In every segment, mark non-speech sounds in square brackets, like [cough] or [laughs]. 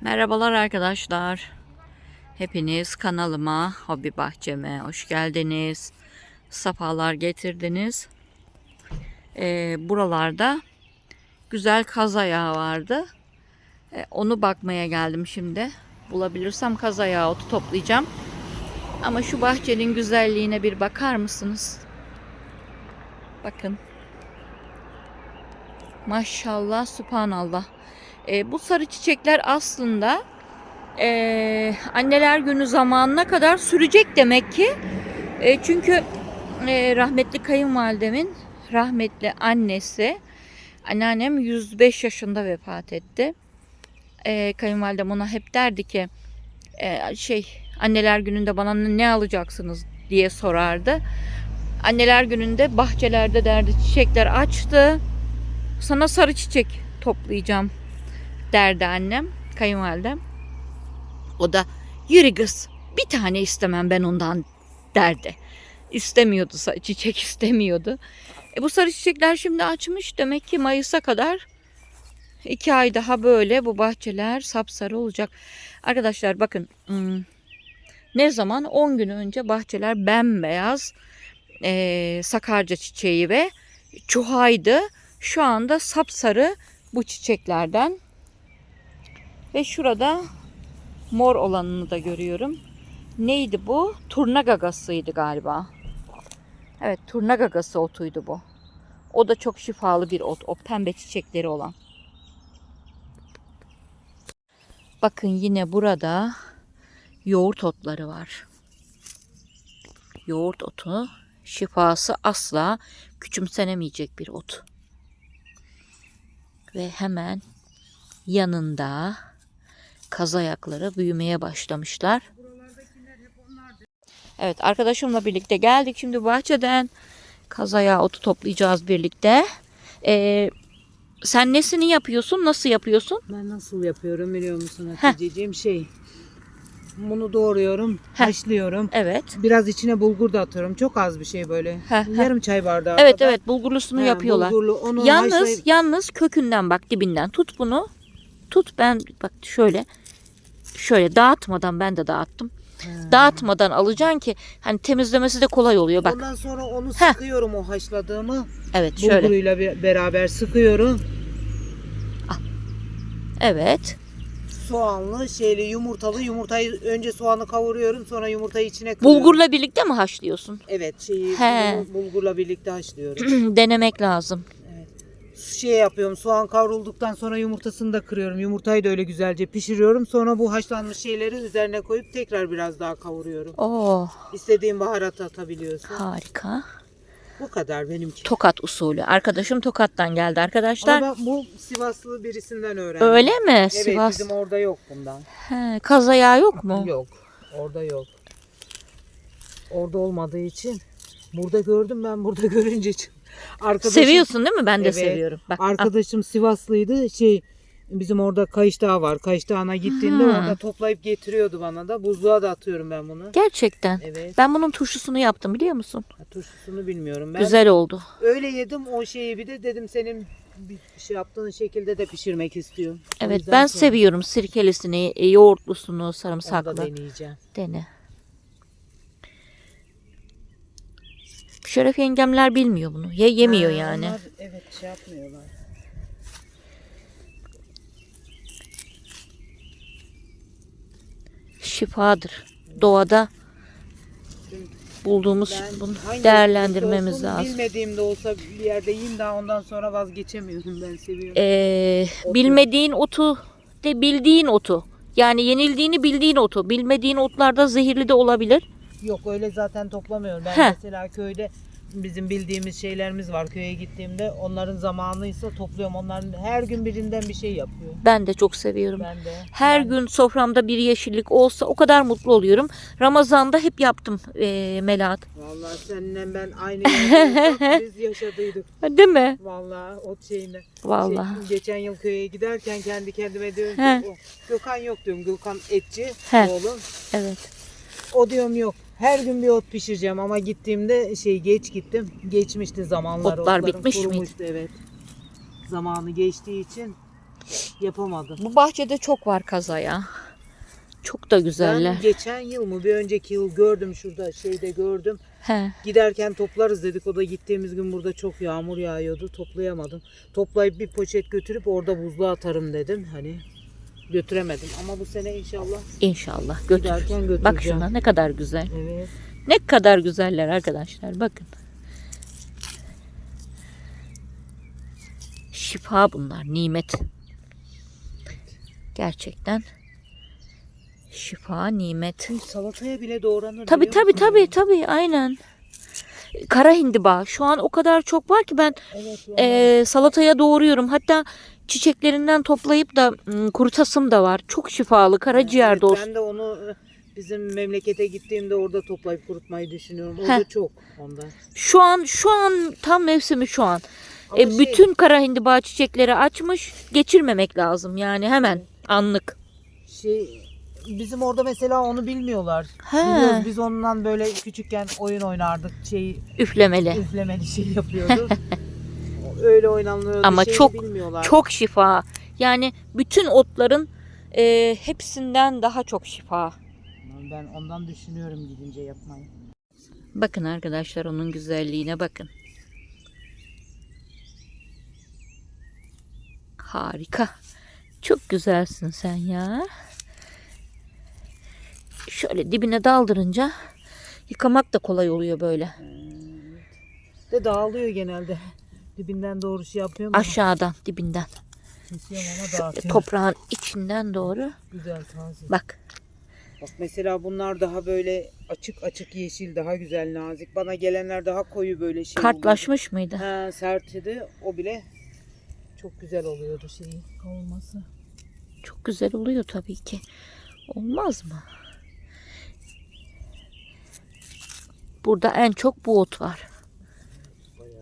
Merhabalar arkadaşlar. Hepiniz kanalıma, hobi bahçeme hoş geldiniz. Safalar getirdiniz. Ee, buralarda güzel kaz ayağı vardı. Ee, onu bakmaya geldim şimdi. Bulabilirsem kaz ayağı otu toplayacağım. Ama şu bahçenin güzelliğine bir bakar mısınız? Bakın. Maşallah, subhanallah. E, bu sarı çiçekler aslında e, anneler günü zamanına kadar sürecek demek ki. E, çünkü e, rahmetli kayınvalidemin rahmetli annesi, anneannem 105 yaşında vefat etti. E, kayınvalidem ona hep derdi ki e, şey anneler gününde bana ne alacaksınız diye sorardı. Anneler gününde bahçelerde derdi çiçekler açtı. Sana sarı çiçek toplayacağım derdi annem, kayınvalidem. O da yürü kız bir tane istemem ben ondan derdi. İstemiyordu çiçek [laughs] istemiyordu. E bu sarı çiçekler şimdi açmış demek ki Mayıs'a kadar iki ay daha böyle bu bahçeler sapsarı olacak. Arkadaşlar bakın hmm, ne zaman 10 gün önce bahçeler bembeyaz e, sakarca çiçeği ve çuhaydı. Şu anda sapsarı bu çiçeklerden ve şurada mor olanını da görüyorum. Neydi bu? Turna gagasıydı galiba. Evet turna gagası otuydu bu. O da çok şifalı bir ot. O pembe çiçekleri olan. Bakın yine burada yoğurt otları var. Yoğurt otu şifası asla küçümsenemeyecek bir ot. Ve hemen yanında kaz ayakları büyümeye başlamışlar. Evet arkadaşımla birlikte geldik şimdi bahçeden kaz ayağı otu toplayacağız birlikte. Ee, sen nesini yapıyorsun? Nasıl yapıyorsun? Ben nasıl yapıyorum biliyor musun Hatice'ciğim? Şey, bunu doğruyorum, Heh. haşlıyorum. Evet. Biraz içine bulgur da atıyorum. Çok az bir şey böyle. Heh, heh. Yarım çay bardağı Evet kadar. evet bulgurlusunu He, yapıyorlar. Bulgurlu. Onu Yalnız haşlayıp- yalnız kökünden bak dibinden tut bunu. Tut ben bak şöyle şöyle dağıtmadan ben de dağıttım. He. Dağıtmadan alacaksın ki hani temizlemesi de kolay oluyor bak. Ondan sonra onu Heh. sıkıyorum o haşladığımı. Evet şöyle. Bulguruyla bir- beraber sıkıyorum. Evet. Soğanlı, şeyli, yumurtalı. Yumurtayı önce soğanı kavuruyorum, sonra yumurtayı içine kırıyorum. Bulgurla birlikte mi haşlıyorsun? Evet, şeyi He. bul- bulgurla birlikte haşlıyorum. [clears throat] Denemek lazım. Şey yapıyorum. Soğan kavrulduktan sonra yumurtasını da kırıyorum. Yumurtayı da öyle güzelce pişiriyorum. Sonra bu haşlanmış şeyleri üzerine koyup tekrar biraz daha kavuruyorum. Oo İstediğin baharatı atabiliyorsun. harika. Bu kadar benimki. Tokat usulü. Arkadaşım Tokat'tan geldi arkadaşlar. Ama ben bu Sivaslı birisinden öğrendim. Öyle mi? Evet Sivas. bizim orada yok bundan. He, kaz ayağı yok mu? Yok. Orada yok. Orada olmadığı için burada gördüm ben burada [laughs] görünce ç- arkadaşım Seviyorsun değil mi? Ben de Evet. seviyorum. Bak, al. arkadaşım Sivaslıydı. Şey bizim orada Kayış Dağı var. Kayış Dağı'na gittiğinde Hmm. orada toplayıp getiriyordu bana da. Buzluğa da atıyorum ben bunu. Gerçekten. Evet. Ben bunun turşusunu yaptım biliyor musun? Ha, Turşusunu bilmiyorum ben. Güzel oldu. Öyle yedim o şeyi bir de dedim senin bir şey yaptığın şekilde de pişirmek istiyorum. Evet ben sonra seviyorum sirkelisini, e, yoğurtlusunu, Onu da sarımsaklı. deneyeceğim. Dene. Şeref yengemler bilmiyor bunu. Ye yemiyor Ha, yani. Onlar, evet şey yapmıyorlar. Şifadır. Doğada bulduğumuz Ben bunu değerlendirmemiz olsun, lazım. Bilmediğim de olsa bir yerde yiyeyim daha ondan sonra vazgeçemiyorum ben seviyorum. Ee, Otu. bilmediğin otu de bildiğin otu. Yani yenildiğini bildiğin otu. Bilmediğin otlarda zehirli de olabilir. Yok öyle zaten toplamıyorum. Ben Heh. mesela köyde bizim bildiğimiz şeylerimiz var. Köye gittiğimde onların zamanıysa topluyorum. Onların her gün birinden bir şey yapıyor. Ben de çok seviyorum. Ben de. Her Yani gün soframda bir yeşillik olsa o kadar mutlu oluyorum. Ramazan'da hep yaptım ee, Melahat. Vallahi seninle ben aynı yerde biz yaşadıydık. [laughs] Değil mi? Vallahi o şeyinde. Vallahi. Şey, geçen yıl köye giderken kendi kendime diyorum ki He. "O, Gökhan yok diyorum. Gökhan etçi He. oğlum. Evet. O diyorum yok. Her gün bir ot pişireceğim ama gittiğimde şey geç gittim. Geçmişti zamanlar. Otlar bitmiş miydi? Evet. Zamanı geçtiği için Yapamadım. Bu bahçede çok var kazaya. Çok da güzeller. Ben geçen yıl mı bir önceki yıl gördüm şurada şeyde gördüm. He. Giderken toplarız dedik. O da gittiğimiz gün burada çok yağmur yağıyordu. Toplayamadım. Toplayıp bir poşet götürüp orada buzluğa atarım dedim. Hani götüremedim. Ama bu sene inşallah İnşallah götür. giderken götüreceğim. Bak şuna ne kadar güzel. Evet. Ne kadar güzeller arkadaşlar bakın. Şifa bunlar, nimet. Gerçekten şifa, nimet. Salataya bile doğranır. Tabi biliyor tabi musun? tabi tabi aynen. Kara hindiba şu an o kadar çok var ki ben Evet, vallahi. eee, salataya doğruyorum. Hatta çiçeklerinden toplayıp da ım, kurutasım da var. Çok şifalı karaciğer Evet, dost. Ben de onu bizim memlekete gittiğimde orada toplayıp kurutmayı düşünüyorum. O Heh. da çok ondan. Şu an şu an tam mevsimi şu an. Ama E, şey- bütün kara hindiba çiçekleri açmış. Geçirmemek lazım yani hemen anlık. Şey bizim orada mesela onu bilmiyorlar. He. Biliyoruz biz ondan böyle küçükken oyun oynardık. Şey Üflemeli. üflemeli şey yapıyordu. [laughs] Öyle oynanıyordu. Ama şeyi çok- bilmiyorlar. Çok şifa. Yani bütün otların e, hepsinden daha çok şifa. Ben ondan düşünüyorum gidince yapmayı. Bakın arkadaşlar onun güzelliğine bakın. Harika. Çok güzelsin sen ya. Şöyle dibine daldırınca yıkamak da kolay oluyor böyle. De dağılıyor genelde. Dibinden doğru şey yapıyorum Aşağıdan dibinden. kesiyorum ama Şöyle dağıtıyorum. toprağın içinden doğru. Güzel taze. Bak Bak mesela bunlar daha böyle açık açık yeşil daha güzel nazik. Bana gelenler daha koyu böyle şey oluyor. kartlaşmış mıydı? Ha, sertidi o bile çok güzel oluyordu şeyi kavurması. Çok güzel oluyor tabii ki. Olmaz mı? Burada en çok bu ot var.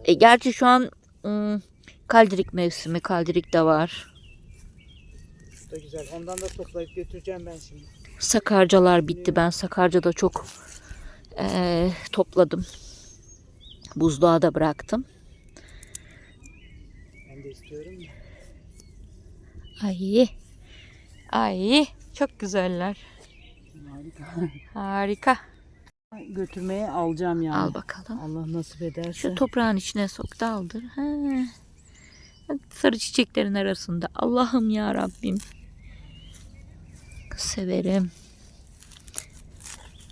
E, gerçi şu an ım, kaldirik mevsimi. Kaldirik de var. Da güzel. Ondan da toplayıp götüreceğim ben şimdi. Sakarcalar bitti. Ben sakarcada çok eee, topladım. Buzluğa da bıraktım. Ben de istiyorum. da. Ay. Ay. Çok güzeller. Harika. [laughs] Harika. Götürmeye alacağım yani. Al bakalım. Allah nasip ederse. Şu toprağın içine sok daldır. Bak Sarı çiçeklerin arasında. Allah'ım ya Rabbim. Severim.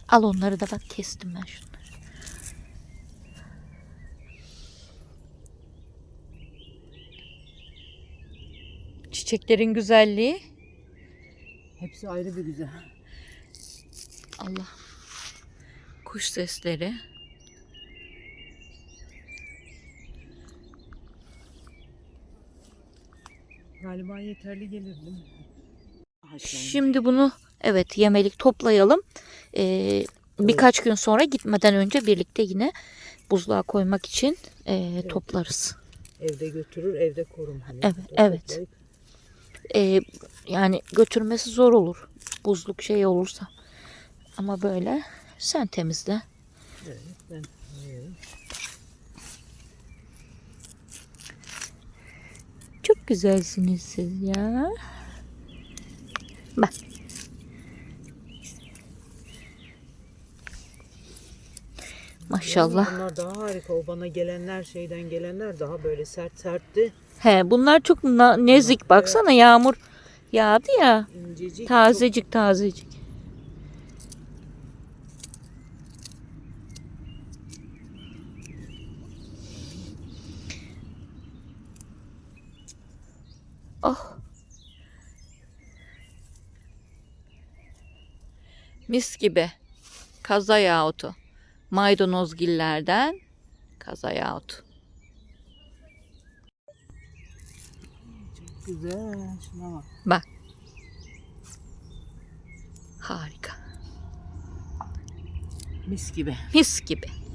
Al onları da bak kestim ben şunları. Çiçeklerin güzelliği. Hepsi ayrı bir güzel. Allah. Kuş sesleri. Galiba yeterli gelir değil mi? Şimdi bunu evet yemelik toplayalım. Ee, birkaç gün sonra gitmeden önce birlikte yine buzluğa koymak için ee, toplarız. Evde götürür, evde korum. Hani. Evet, Toplayıp- evet. Ee, yani götürmesi zor olur. Buzluk şey olursa. Ama böyle sen temizle. Evet, ben. Çok güzelsiniz siz ya. Bak. Maşallah. Bunlar daha harika. O bana gelenler şeyden gelenler daha böyle sert sertti. He bunlar çok na- nezik. Baksana yağmur yağdı ya. İncecik. Tazecik tazecik. Oh. Mis gibi. Kaza yağı otu. Maydanozgillerden kaza yağı otu. Çok güzel. Şuna bak. Bak. Harika. Mis gibi. Mis gibi.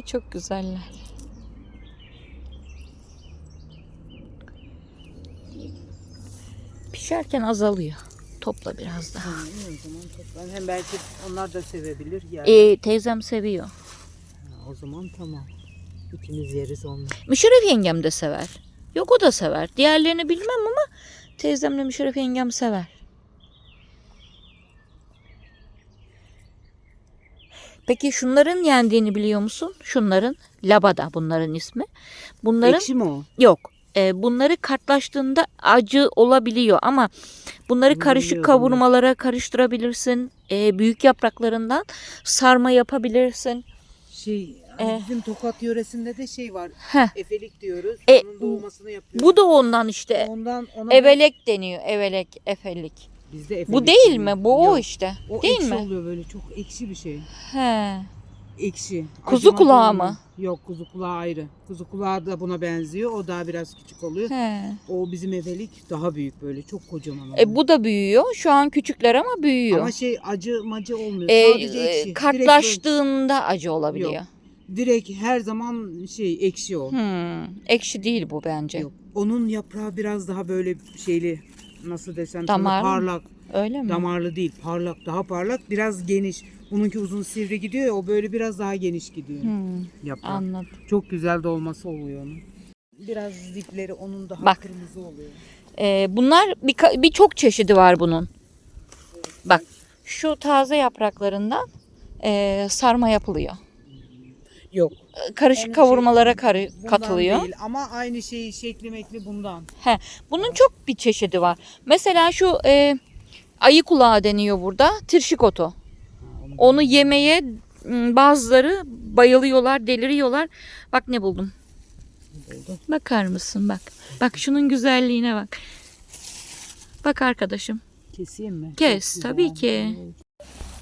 Ay çok güzeller. Pişerken azalıyor. Topla biraz daha. Ha, iyi o zaman toplayalım. Hem belki onlar da sevebilir. Yani. Ee, teyzem seviyor. Ha, o zaman tamam. İkimiz yeriz onu. Müşerref yengem de sever. Yok o da sever. Diğerlerini bilmem ama teyzemle Müşerref yengem sever. Peki şunların yendiğini biliyor musun? Şunların labada bunların ismi. Bunların Ekşi mi o? yok. E, bunları kartlaştığında acı olabiliyor ama bunları karışık kavurmalara karıştırabilirsin. E, büyük yapraklarından sarma yapabilirsin. Şey Eh. bizim Tokat yöresinde de şey var. Heh. Efelik diyoruz. E, Onun doğmasını yapıyoruz. Bu da ondan işte. Ondan ona Evelek deniyor. Evelek, efelik. Bizde Bu değil mi? Bu o işte. O değil ekşi mi? oluyor böyle çok ekşi bir şey. He. Ekşi. Kuzu Acımadı kulağı mı? Yok kuzu kulağı ayrı. Kuzu kulağı da buna benziyor. O daha biraz küçük oluyor. He. O bizim efelik daha büyük böyle çok kocaman. E, oluyor. bu da büyüyor. Şu an küçükler ama büyüyor. Ama şey acı macı olmuyor. E, Sadece e, ekşi. Direkt, kartlaştığında acı olabiliyor. Yok. böyle- direkt her zaman şey ekşi o. Hmm, ekşi değil bu bence. Yok. Onun yaprağı biraz daha böyle şeyli nasıl desem sana, mı? parlak. Öyle mi? Damarlı değil parlak daha parlak biraz geniş. Bununki uzun sivri gidiyor ya o böyle biraz daha geniş gidiyor. Hmm, Yaprağı. anladım. Çok güzel dolması oluyor onun. Biraz dipleri onun daha Bak. kırmızı oluyor. E, bunlar bir, birçok çeşidi var bunun. Bak şu taze yapraklarından e, sarma yapılıyor. Yok. Karışık Onun kavurmalara şey- karı- bundan katılıyor. Değil ama aynı şeyi şekli mekli bundan. He, bunun çok bir çeşidi var. Mesela şu e, ayı kulağı deniyor burada. Tirşik otu. Onu yemeye m, bazıları bayılıyorlar, deliriyorlar. Bak ne buldum. buldum. Bakar mısın bak. Bak şunun güzelliğine bak. Bak arkadaşım. Keseyim mi? Kes, Çok tabii güzel. ki.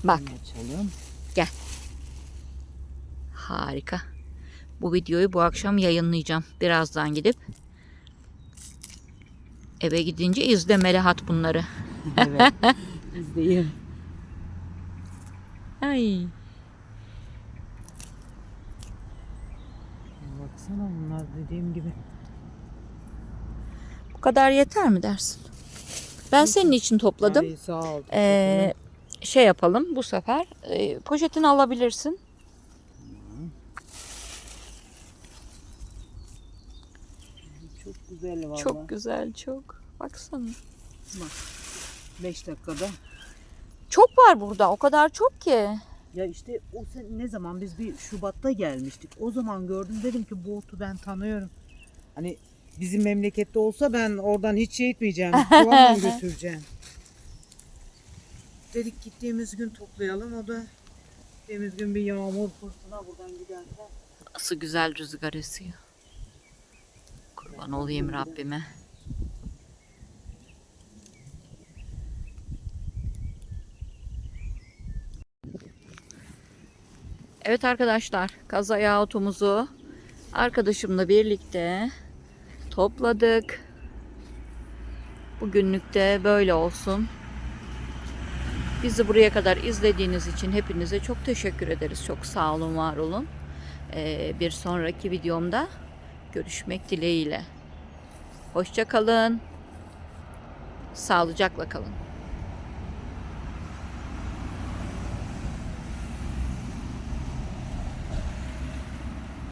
Bak Bunu Açalım. harika. Bu videoyu bu akşam yayınlayacağım. Birazdan gidip eve gidince izle Melahat bunları. [laughs] evet. İzleyin. Ay. Baksana bunlar dediğim gibi. Bu kadar yeter mi dersin? Ben senin için topladım. Ay, sağ ol. Ee, şey yapalım bu sefer. Ee, poşetini alabilirsin. Çok güzel valla. Çok güzel çok. Baksana. 5 dakikada. Çok var burada. O kadar çok ki. Ya işte o sen ne zaman biz bir Şubat'ta gelmiştik. O zaman gördüm dedim ki bu otu ben tanıyorum. Hani bizim memlekette olsa ben oradan hiç şey etmeyeceğim. [laughs] Çuvalla götüreceğim. Dedik gittiğimiz gün toplayalım. O da gittiğimiz gün bir yağmur fırtına buradan giderken. Nasıl güzel rüzgar esiyor. Kurban olayım Rabbime. Evet arkadaşlar, kaz ayağı otumuzu arkadaşımla birlikte topladık. Bugünlük de böyle olsun. Bizi buraya kadar izlediğiniz için hepinize çok teşekkür ederiz. Çok sağ olun, var olun. Ee, bir sonraki videomda görüşmek dileğiyle. Hoşça kalın. Sağlıcakla kalın.